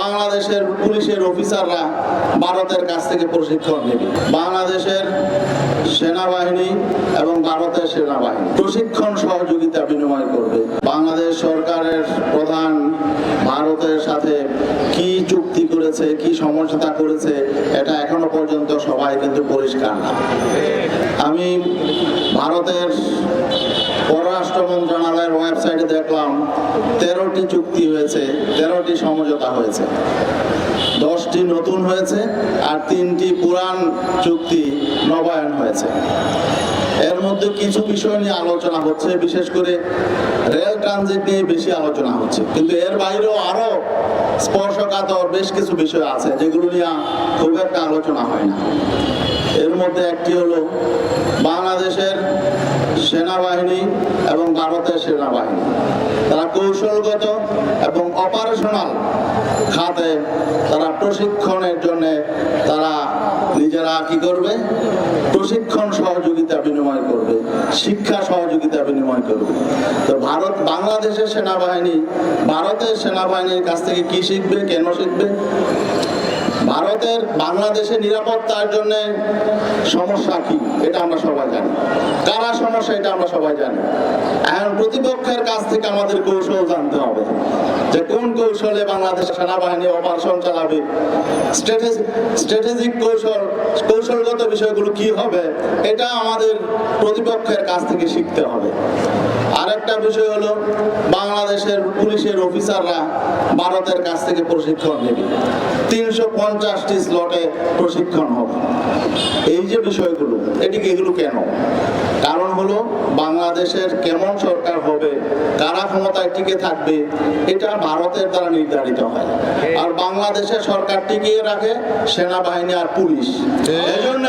বাংলাদেশের পুলিশের অফিসাররা ভারতের কাছ থেকে প্রশিক্ষণ নেবে। বাংলাদেশের সেনাবাহিনী এবং ভারতের সেনাবাহিনী প্রশিক্ষণ সহযোগিতা বিনিময় করবে। বাংলাদেশ সরকারের প্রধান ভারতের সাথে কি চুক্তি করেছে, কি সমঝোতা করেছে, এটা এখনও পর্যন্ত সবাই কিন্তু পরিষ্কার না। আমি ভারতের পররাষ্ট্র মন্ত্রণালয়ের ওয়েবসাইটে দেখলাম তেরোটি চুক্তি হয়েছে, তেরোটি সমঝোতা হয়েছে। দশটি নতুন হয়েছে আর তিনটি পুরান চুক্তি নবায়ন হয়েছে। এর মধ্যে কিছু বিষয় নিয়ে আলোচনা হচ্ছে, বিশেষ করে রেল ট্রানজিট নিয়ে বেশি আলোচনা হচ্ছে। কিন্তু এর বাইরেও আরও স্পর্শকাতর বেশ কিছু বিষয় আছে, যেগুলো নিয়ে খুব একটা আলোচনা হয় না। এর মধ্যে একটি হলো বাংলাদেশের সেনাবাহিনী এবং ভারতের সেনাবাহিনী। তারা কৌশলগত এবং অপারেশনাল খাতে তারা প্রশিক্ষণের জন্য তারা নিজেরা কি করবে? প্রশিক্ষণ সহযোগিতা বিনিময় করবে, শিক্ষা সহযোগিতা বিনিময় করবে। তো ভারত, বাংলাদেশের সেনাবাহিনী, ভারতের সেনাবাহিনীর কাছ থেকে কি শিখবে, কেন শিখবে? ভারতের বাংলাদেশের নিরাপত্তার জন্য সমস্যা কি? এটা আমরা সবাই জানি। কারা সমস্যা, এটা আমরা সবাই জানি। এখন প্রতিপক্ষের কাছ থেকে আমাদের কৌশল জানতে হবে যে কোন কৌশলে বাংলাদেশ সেনাবাহিনী অপারেশন চালাবে। স্ট্র্যাটেজিক কৌশল, কৌশলগত বিষয়গুলো কি হবে, এটা আমাদের প্রতিপক্ষের কাছ থেকে শিখতে হবে। আরেকটা বিষয় হলো, বাংলাদেশের পুলিশের অফিসাররা ভারতের কাছ থেকে প্রশিক্ষণ নেবে। তিনশো পঞ্চাশটি স্লটে প্রশিক্ষণ হবে। এই যে বিষয়গুলো এটিকে এগুলো কেন? কারণ হলো বাংলাদেশের কেমন সরকার হবে কারা ক্ষমতায় টিকে থাকবে এটা ভারতের দ্বারা নির্ধারিত হয়। আর বাংলাদেশের সরকার টিকিয়ে রাখে সেনাবাহিনী আর পুলিশ। এই জন্য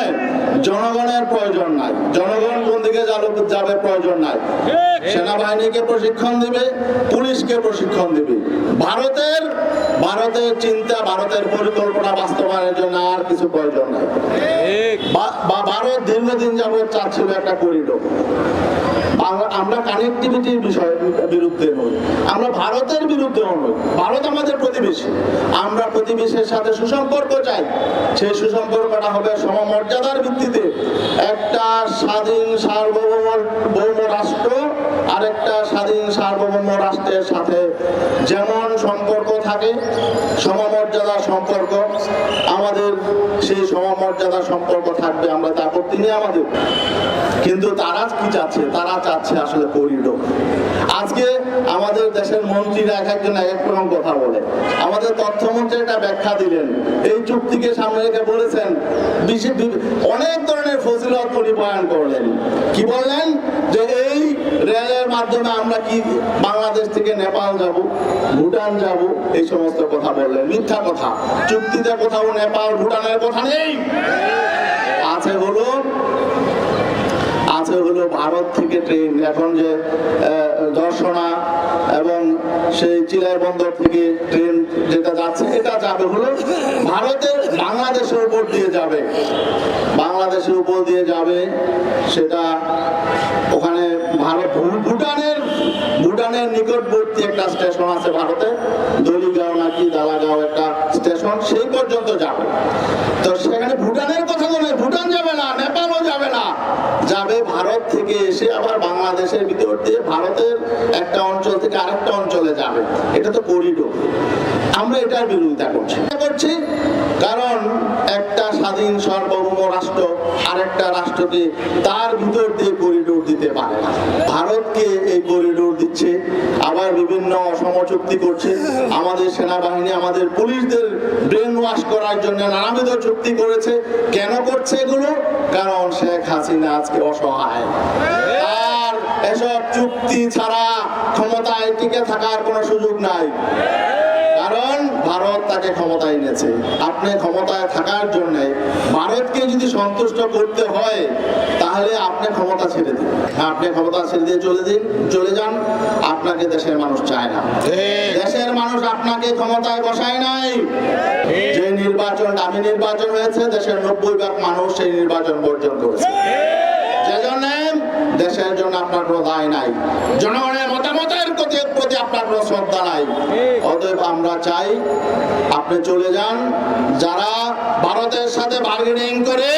জনগণের প্রয়োজন নাই। জনগণ দিকে যাবে প্রয়োজন নাই। সেনাবাহিনীকে প্রশিক্ষণ দিবে পুলিশকে প্রশিক্ষণ দিবে। ভারতের ভারতের চিন্তা ভারতের পরিকল্পনা বাস্তবায়নের জন্য আর কিছু প্রয়োজন নাই। ভারত দীর্ঘদিন যাবত চাচ্ছিল একটা করিডোর। আমরা কানেক্টিভিটির বিষয় বিরুদ্ধে নই। আমরা ভারতের বিরুদ্ধে নই। ভারত আমাদের প্রতিবেশী। আমরা প্রতিবেশীর সাথে সুসম্পর্ক চাই। সেই সুসম্পর্কটা হবে সমমর্যাদার ভিত্তিতে একটা স্বাধীন সার্বভৌম ভৌম রাষ্ট্র আরেকটা স্বাধীন সার্বভৌম রাষ্ট্রের সাথে যেমন সম্পর্ক থাকে, সমমর্যাদার সম্পর্ক আমাদের সেই সমমর্যাদার সম্পর্ক থাকবে, আমরা তা করতে নিয়ে আমাদের কিন্তু তারা কি চাচ্ছে? তারা চাচ্ছে আসলে করিডোর। আজকে আমাদের দেশের মন্ত্রীরা এক একজন এক রকম কথা বলে। আমাদের তথ্যমন্ত্রী একটা ব্যাখ্যা দিলেন। এই চুক্তিকে সামনে রেখে বলেছেন অনেক ধরনের ফজিলত পরিবয়ন করলেন। কি বললেন? যে এই রেলের মাধ্যমে আমরা কি বাংলাদেশ থেকে নেপাল যাব, ভুটান যাব, এই সমস্ত কথা বললেন। মিথ্যা কথা। চুক্তিতে কোথাও নেপাল, ভুটানের কথা নেই। আছে হলো আছে হলো ভারত থেকে ট্রেন। এখন যে দর্শনা এবং সেই চিলাই বন্দর থেকে ট্রেন যেটা যাচ্ছে, এটা যাবে হলো ভারতের বাংলাদেশের উপর দিয়ে যাবে। বাংলাদেশের উপর দিয়ে যাবে সেটা ওখানে ভারত ভুটানের ভুটানের নিকটবর্তী একটা স্টেশন আছে ভারতে দলিগাঁও নাকি দালাগাঁও একটা স্টেশন, সেই পর্যন্ত যাবে তো সেখানে ভুটানের কথা তো নয় ভুটান যাবে না নেপালও যাবে না যাবে ভারত থেকে এসে আবার বাংলাদেশের ভিতর দিয়ে ভারতের একটা অঞ্চল থেকে আরেকটা অঞ্চলে যাবে। এটা তো করিডোর। আমরা এটার বিরোধিতা করছি। করছি কারণ একটা স্বাধীন সার্বভৌম রাষ্ট্র আরেকটা রাষ্ট্রকে তার ভিতর দিয়ে করিডোর দিতে পারে না। ভারতকে এই করিডোর দিচ্ছে, আবার বিভিন্ন সমচুক্তি করছে। আমাদের সেনাবাহিনী, আমাদের পুলিশদের ব্রেন ওয়াশ করার জন্য নানাবিধ চুক্তি করেছে। কেন করছে এগুলো? কারণ শেখ হাসিনা আজকে অসহায়। আর এসব চুক্তি ছাড়া ক্ষমতায় টিকে থাকার কোনো সুযোগ নাই। কারণ ভারত তাকে ক্ষমতায় এনেছে। আপনি ক্ষমতায় থাকার জন্য ভারতকে যদি সন্তুষ্ট করতে হয় তাহলে আপনি ক্ষমতা ছেড়ে দিন। আপনি ক্ষমতা ছেড়ে দিয়ে চলে দিন চলে যান। আপনাকে দেশের মানুষ চায় না। দেশের মানুষ আপনাকে ক্ষমতায় বসায় নাই। যে নির্বাচন দামি নির্বাচন হয়েছে দেশের নব্বই ভাগ মানুষ সেই নির্বাচন বর্জন করেছে। যে জন্য দেশের জন্য আপনার কোনো দায় নাই। জনগণের প্রতি আপনার কোনো শ্রদ্ধা নাই অতএব আমরা চাই আপনি চলে যান যারা ভারতের সাথে বার্গেনিং করে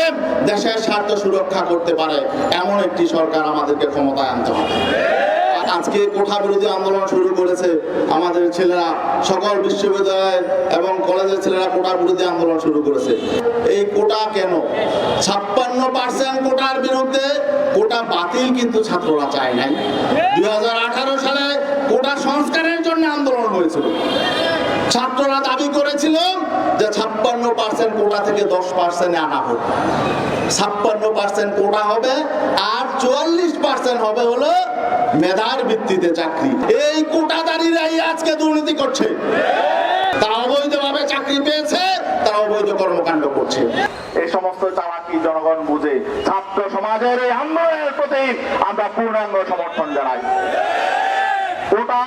দেশের স্বার্থ সুরক্ষা করতে পারে এমন একটি সরকার আমাদেরকে ক্ষমতায় আনতে হবে। আজকে কোঠা বিরোধী আন্দোলন শুরু করেছে আমাদের ছেলেরা সকল বিশ্ববিদ্যালয় এবং কলেজের ছেলেরা কোটা বিরোধী আন্দোলন শুরু করেছে। এই কোটা কেন? ছাপ্পান্ন পার্সেন্ট কোটার বিরুদ্ধে কোটা বাতিল কিন্তু ছাত্ররা চায় নাই। দুই সালে কোটা সংস্কারের জন্য আন্দোলন হয়েছিল। ছাত্ররা দাবি করেছিল যে ছাপ্পান্ন পার্সেন্ট কোটা থেকে দশ পার্সেন্ট আনা হোক। ছাপ্পান্ন পার্সেন্ট কোটা হবে আর চুয়াল্লিশ পার্সেন্ট হবে হলো মেধার ভিত্তিতে চাকরি। এই কোটাদারিরাই আজকে দুর্নীতি করছে। তারা অবৈধভাবে চাকরি পেয়েছে, তারা অবৈধ কর্মকাণ্ড করছে। সমস্ত চালাকি জনগণ বুঝে? ছাত্র সমাজের এই আন্দোলনের প্রতি আমরা পূর্ণাঙ্গ সমর্থন জানাই। ওটা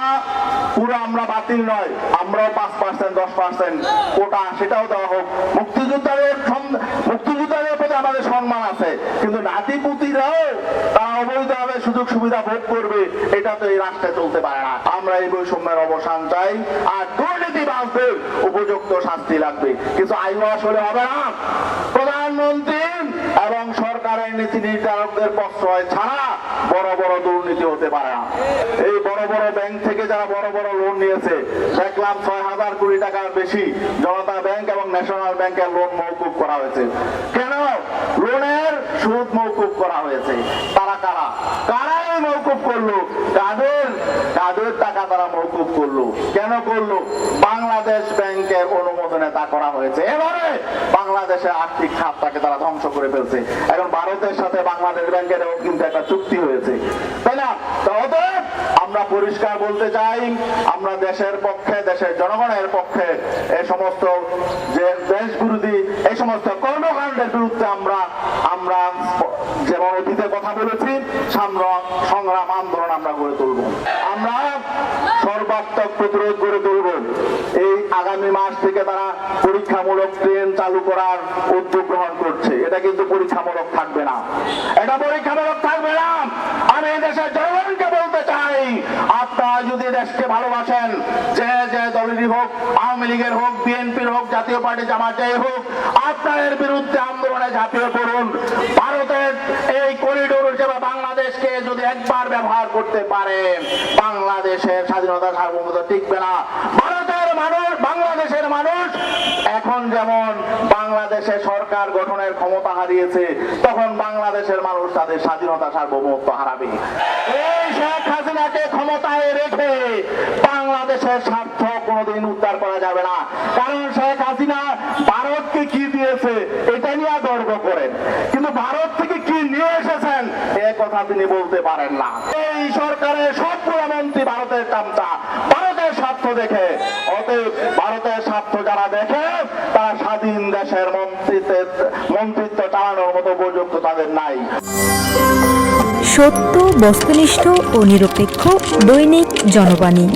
পুরো আমরা বাতিল নয়, আমরাও পাঁচ পার্সেন্ট দশ পার্সেন্ট ওটা সেটাও দেওয়া হোক। মুক্তিযোদ্ধাদের মুক্তিযোদ্ধাদের আমাদের সম্মান আছে, কিন্তু নাতিপুতিরাও তারা অবৈধভাবে সুযোগ সুবিধা ভোগ করবে, এটা তো এই রাষ্ট্রে চলতে পারে না। আমরা এই বৈষম্যের অবসান চাই, আর দুর্নীতি দুর্নীতিবাজদের উপযুক্ত শাস্তি লাগবে। কিন্তু আইন আসলে হবে না। প্রধানমন্ত্রী নীতি নির্ধারকদের প্রশ্রয় ছাড়া বড় বড় দুর্নীতি হতে পারে না। এই বড় বড় ব্যাংক থেকে যারা বড় বড় লোন নিয়েছে দেখলাম ছয় হাজার কোটি টাকার বেশি জনতা ব্যাংক এবং ন্যাশনাল ব্যাংকের লোন মৌকুব করা হয়েছে। কেন? লোনের সুদ মৌকুব করা হয়েছে। তারা কারা? কারাই মৌকুব করল। কাদের? কাদের টাকা তারা মৌকুব করল। কেন করল? বাংলাদেশ ব্যাংকের অনুমোদনে তা করা হয়েছে। এবারে বাংলাদেশের আর্থিক খাতটাকে তারা ধ্বংস করে ফেলছে। এখন ভারতের সাথে বাংলাদেশ ব্যাংকের কিন্তু একটা চুক্তি হয়েছে তাই না তো অতএব আমরা পরিষ্কার বলতে চাই, আমরা দেশের পক্ষে, দেশের জনগণের পক্ষে এই সমস্ত যে দেশ বিরোধী এই সমস্ত কর্মকাণ্ডের বিরুদ্ধে আমরা আমরা যেমন অতীতে কথা বলেছি সামরা- সংগ্রাম আন্দোলন আমরা গড়ে তুলব। আমরা সর্বাত্মক প্রতিরোধ গড়ে তুলব। এই আগামী মাস থেকে তারা পরীক্ষামূলক ট্রেন চালু করার উদ্যোগ গ্রহণ করছে। এটা কিন্তু পরীক্ষামূলক থাকবে না। এটা পরীক্ষামূলক থাকবে না। আমি এই দেশের জনগণকে বলতে চাই যদি দেশকে ভালোবাসেন, যে যে দলেরই হোক, আওয়ামী লীগের হোক, বিএনপির হোক, জাতীয় পার্টি জামাতেই হোক, আপনাদের বিরুদ্ধে আন্দোলনে ঝাঁপিয়ে পড়ুন। ভারতের এই করিডোর হিসেবে বাংলাদেশকে যদি একবার ব্যবহার করতে পারে বাংলাদেশের স্বাধীনতা সার্বভৌমত্ব টিকবে না। ভারতের মানুষ, বাংলাদেশের মানুষ এখন যেমন বাংলাদেশে সরকার গঠনের ক্ষমতা হারিয়েছে, তখন বাংলাদেশের মানুষ তাদের স্বাধীনতা সার্বভৌমত্ব হারাবে। এই শেখ হাসিনাকে ক্ষমতায় রেখে বাংলাদেশের স্বার্থ কোনোদিন উদ্ধার করা যাবে না। কারণ শেখ হাসিনা ভারতকে কি দিয়েছে, এটা নিয়ে গর্ব করেন। কিন্তু ভারত থেকে কি নিয়ে এসেছেন, এ কথা তিনি বলতে পারেন না। এই সরকারের সবগুলো মন্ত্রী ভারতের চামচা, ভারতের স্বার্থ দেখে। অতএব ভারতের স্বার্থ যারা দেখে দেশের মন্ত্রিত্বের মন্ত্রিত্ব চালানোর মতো উপযুক্ত তাদের নাই। সত্য বস্তুনিষ্ঠ ও নিরপেক্ষ দৈনিক জনবাণী।